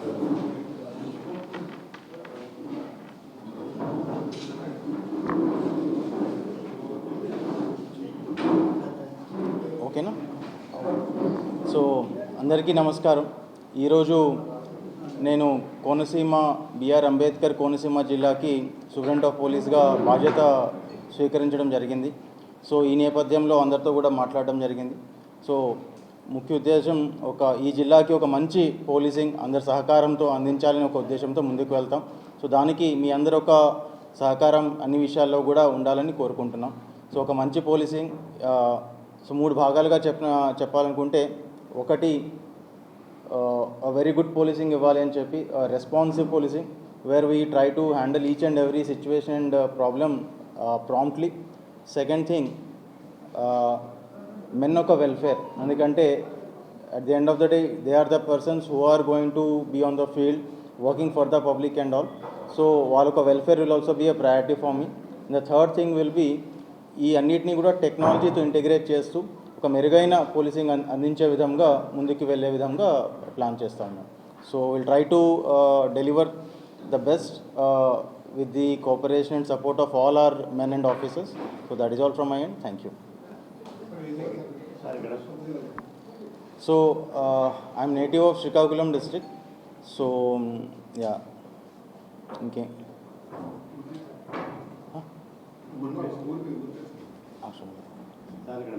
ఓకేనా? సో అందరికీ నమస్కారం. ఈరోజు నేను కోనసీమ బిఆర్ అంబేద్కర్ కోనసీమ జిల్లాకి సూపరింట్ ఆఫ్ పోలీస్గా బాధ్యత స్వీకరించడం జరిగింది. సో ఈ నేపథ్యంలో అందరితో కూడా మాట్లాడడం జరిగింది. సో ముఖ్య ఉద్దేశం ఒక ఈ జిల్లాకి ఒక మంచి పోలీసింగ్ అందరి సహకారంతో అందించాలని ఒక ఉద్దేశంతో ముందుకు వెళ్తాం. సో దానికి మీ అందరి ఒక సహకారం అన్ని విషయాల్లో కూడా ఉండాలని కోరుకుంటున్నాం. సో ఒక మంచి పోలీసింగ్ సో మూడు భాగాలుగా చెప్పిన చెప్పాలనుకుంటే ఒకటి వెరీ గుడ్ పోలీసింగ్ ఇవ్వాలి అని చెప్పి responsive policing where we try to handle each and every situation and problem promptly second thing men ఒక వెల్ఫేర్ ఎందుకంటే at the end of the day they are the persons who are going to be on the field working for the public and all so వాళ్ళొక welfare will also be a priority for me the third thing will be ఈ అన్నిటినీ కూడా టెక్నాలజీతో integrate చేస్తూ ఒక మెరుగైన policing అందించే విధంగా ముందుకు వెళ్ళే విధంగా ప్లాన్ చేస్తాము so will try to deliver the best with the cooperation and support of all our men and officers so that is all from my end thank you so I'm native of Srikakulam district so yeah ఇంకే. Sir ఇక్కడ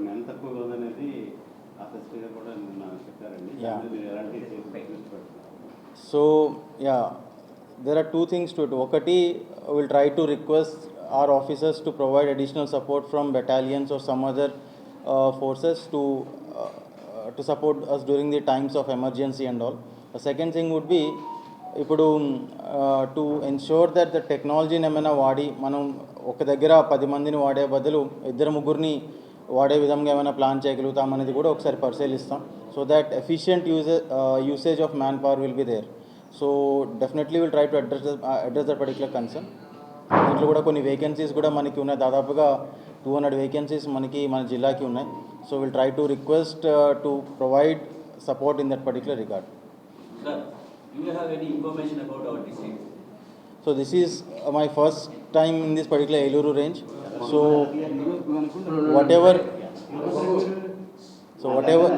కూడా నిన్న చెప్పారండి. దృష్టి పెడుతున్నారు? So yeah there are two things to it ఒకటి will try to request our officers to provide additional support from battalions or some forces to to support us during the times of emergency and all second thing would be ఇప్పుడు to ensure that the టెక్నాలజీని ఏమైనా వాడి మనం ఒక దగ్గర పది మందిని వాడే బదులు ఇద్దరు ముగ్గురిని వాడే విధంగా ఏమైనా ప్లాన్ చేయగలుగుతాం అనేది కూడా ఒకసారి పరిశీలిస్తాం so that efficient use usage of manpower will be there so definitely will try to address address that particular concern దీంట్లో కూడా కొన్ని వేకెన్సీస్ కూడా మనకి ఉన్నాయి. దాదాపుగా టూ హండ్రెడ్ వేకెన్సీస్ మనకి మన జిల్లాకి ఉన్నాయి. So will try to request to provide support in that particular regard Sir, do you have any information about our district? So this is my first time in this particular Eluru range so whatever so whatever